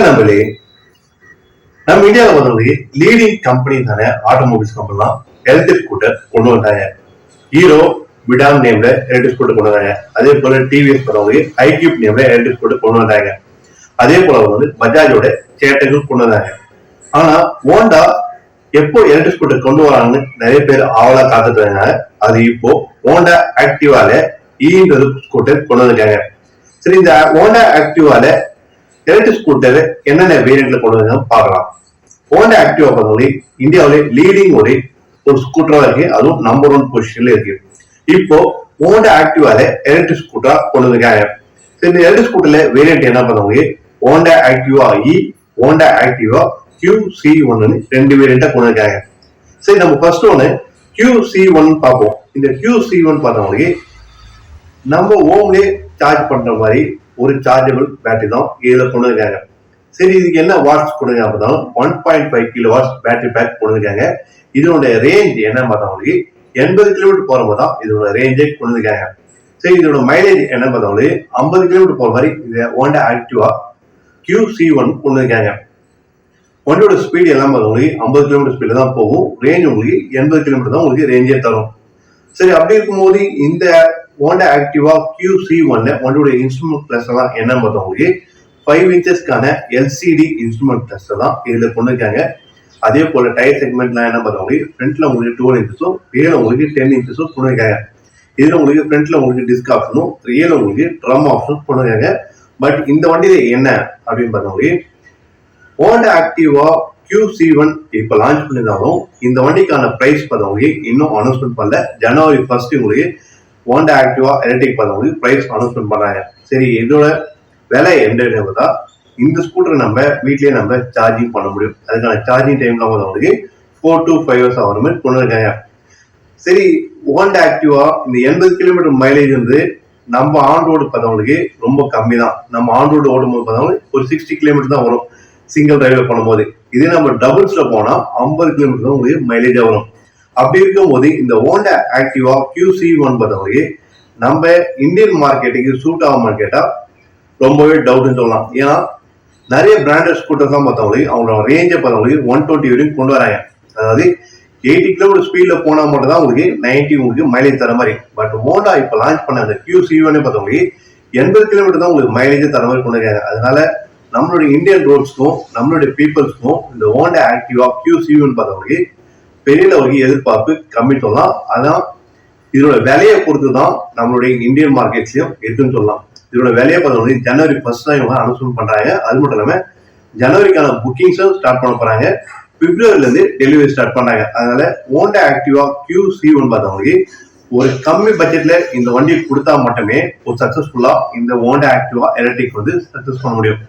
வணக்கம் நம்பளே நம்ம இந்தியாவில் வந்து லீடிங் கம்பெனி தானே ஆட்டோமொபைல்ஸ் கம்பெனிலாம் எலக்ட்ரிக் ஸ்கூட்டர் கொண்டு வந்தாங்க. ஹீரோ விடாம் நேம்ல எலக்ட்ரிக் ஸ்கூட்டர் கொண்டு வந்தாங்க. அதே போல டிவிஎஸ் பண்ணவங்க ஐக்யூப் நேம்ல எலக்ட்ரிக் ஸ்கூட்டர் கொண்டு வந்தாங்க. அதே போல வந்து பஜாஜோட சேட்டைகள் கொண்டு வந்தாங்க. ஆனா ஹோண்டா எப்போ எலக்ட்ரிக் ஸ்கூட்டர் கொண்டு வராங்கன்னு நிறைய பேர் ஆவலா காத்துட்டு இருந்தாங்க அது இப்போ ஹோண்டா ஆக்டிவால ஈன்றது ஸ்கூட்டர் கொண்டு வந்திருக்காங்க. சரி இந்த ஹோண்டா ஆக்டிவால எலக்ட்ரிக் ஸ்கூட்டர் என்னென்ன வேரியன்ட்ல கொண்டு வந்து பார்க்கலாம். ஹோண்டா ஆக்டிவா பார்த்தவங்களே இந்தியாவிலே லீடிங் ஒரு ஒரு ஸ்கூட்டரா இருக்கு. அதுவும் நம்பர் ஒன் பொசிஷன்ல இருக்கு. இப்போ ஹோண்டா ஆக்டிவால எலக்ட்ரிக் ஸ்கூட்டரா கொண்டு வந்திருக்காங்க. சரி, இந்த எலக்ட்ரிக் ஸ்கூட்டர்ல வேரியன்ட் என்ன பண்ணுவாங்க Honda Activa e Honda Activa Q C ஒன்னு ரெண்டு வேரியண்டா கொண்டு வந்திருக்காங்க. சரி நம்ம ஃபர்ஸ்ட் ஒன்னு கியூ சி ஒன் பார்ப்போம். இந்த கியூ சி ஒன் பார்த்தவங்களுக்கு நம்ம ஹோம்லயே சார்ஜ் பண்ற மாதிரி ஒரு சார்ஜபிள் பேட்டரி தான். இதுல கொண்டு இருக்காங்க சரி இதுக்கு என்ன வாட்ஸ் கொடுங்க அப்படின்னா one point five kilo watts battery pack கொண்டு இருக்காங்க இதோட ரேஞ்ச் என்ன பார்த்தவங்களுக்கு எண்பது கிலோமீட்டர் போகும்போது தான் இதோட ரேஞ்சே கொண்டு இருக்காங்க சரி இதோட மைலேஜ் என்ன பார்த்தவங்களுக்கு ஐம்பது கிலோமீட்டர் போகிற மாதிரி இந்த Honda Activa Q C one கொண்டு இருக்காங்க வண்டியோட ஸ்பீடு எல்லாம் பார்த்தவங்களுக்கு ஐம்பது கிலோமீட்டர் ஸ்பீடில் தான் போகும். ரேஞ்ச் உங்களுக்கு எண்பது கிலோமீட்டர் தான் உங்களுக்கு ரேஞ்சே தரும். சரி அப்படி இருக்கும்போது இந்த ஹோண்டா ஆக்டிவா கியூ சி ஒன்னு வண்டியோட இன்ஸ்ட்ருமெண்ட் பிளஸ் எல்லாம் என்ன பார்த்தவங்களுக்கு ஃபைவ் இன்ச்சஸ்க்கான எல்சிடி இன்ஸ்ட்ருமெண்ட் பிளஸ் தான் இதுல கொண்டு இருக்காங்க அதே போல டயர் செக்மெண்ட்லாம் என்ன பார்த்தவங்களுக்கு ஃப்ரண்ட்ல உங்களுக்கு டுவெல் இன்ச்சஸும் ரியல் உங்களுக்கு டென் இன்ச்சஸும் கொண்டு இருக்காங்க இதுல உங்களுக்கு ஃப்ரண்ட்ல உங்களுக்கு டிஸ்க் ஆப்ஷனும் ரியல் உங்களுக்கு ட்ரம் ஆப்ஷனும் கொண்டு இருக்காங்க பட் இந்த வண்டியில என்ன அப்படின்னு பார்த்தவங்களுக்கு Honda Activa Q C one இப்போ லான்ச் பண்ணியிருந்தாலும் இந்த வண்டிக்கான ப்ரைஸ் பார்த்தவங்க இன்னும் அனௌன்ஸ்மெண்ட் பண்ணல. ஜனவரி ஃபர்ஸ்ட் உங்களுக்கு ஹோண்டா ஆக்டிவா எலக்ட்ரிக் பார்த்தவங்க ப்ரைஸ் அனௌன்ஸ்மெண்ட் பண்ணாங்க. சரி இதோட விலை என்ன பார்த்தா இந்த ஸ்கூட்டர் நம்ம வீட்லயே நம்ம சார்ஜிங் பண்ண முடியும். அதுக்கான சார்ஜிங் டைம்ல பார்த்தவங்களுக்கு ஃபோர் டு ஃபைவ் ஹவர்ஸ் ஆகிற மாதிரி கொண்டு இருக்காங்க சரி ஹோண்டா ஆக்டிவா இந்த எண்பது கிலோமீட்டர் மைலேஜ் வந்து நம்ம ஆன் ரோடு பார்த்தவங்களுக்கு ரொம்ப கம்மி தான் நம்ம ஆன் ரோடு ஓடும்போது பார்த்தவங்களுக்கு ஒரு சிக்ஸ்டி கிலோமீட்டர் தான் வரும். சிங்கிள் டிரைவர் பண்ணும்போது இதே நம்ம டபுள்ஸ்ல போனா ஐம்பது கிலோமீட்டர் தான் உங்களுக்கு மைலேஜா வரும். அப்படி இருக்கும்போது இந்த ஹோண்டா ஆக்டிவா கியூ சி நம்ம இந்தியன் மார்க்கெட்டுக்கு சூட் ஆகாமல் கேட்டால் ரொம்பவே டவுட்னு சொல்லலாம். ஏன்னா நிறைய பிராண்டட் ஸ்கூட்டர்ஸ்லாம் பார்த்தவங்களுக்கு அவங்களோட ரேஞ்சை பார்த்தவங்களுக்கு ஒன் டுவெண்ட்டி வரைக்கும் கொண்டு வராங்க. அதாவது எயிட்டி கிலோமீட்டர் ஸ்பீட்ல போனா மட்டும் தான் உங்களுக்கு நைன்டி உங்களுக்கு மைலேஜ் தர மாதிரி. பட் ஹோண்டா இப்போ லான்ச் பண்ண அந்த கியூ சி ஒன்னே பார்த்தவங்களுக்கு எண்பது கிலோமீட்டர் தான் உங்களுக்கு மைலேஜ் தர மாதிரி கொண்டு வராங்க. அதனால நம்மளுடைய இந்தியன் ரோட்ஸ்க்கும் நம்மளுடைய பீப்புள்ஸ்க்கும் இந்த Honda Activa Q C one பார்த்தவங்களுக்கு பெரிய லெவலுக்கு எதிர்பார்ப்பு கம்மி சொல்லலாம். அதான் இதோட விலையை பொறுத்து தான் நம்மளுடைய இந்தியன் மார்க்கெட்ஸ்லயும் இருக்குன்னு சொல்லலாம். இதோட விலையை பார்த்தவங்களுக்கு ஜனவரி ஃபர்ஸ்ட் தான் இவங்க அனௌன்ஸ்மெண்ட் பண்றாங்க. அது மட்டும் இல்லாம ஜனவரிக்கான புக்கிங்ஸும் ஸ்டார்ட் பண்ண போறாங்க. பிப்ரவரில இருந்து டெலிவரி ஸ்டார்ட் பண்ணாங்க அதனால Honda Activa Q C one பார்த்தவங்களுக்கு ஒரு கம்மி பட்ஜெட்ல இந்த வண்டியை கொடுத்தா மட்டுமே ஒரு சக்சஸ்ஃபுல்லா இந்த ஹோண்டா ஆக்டிவா எலக்ட்ரிக் வந்து சக்சஸ் பண்ண முடியும்.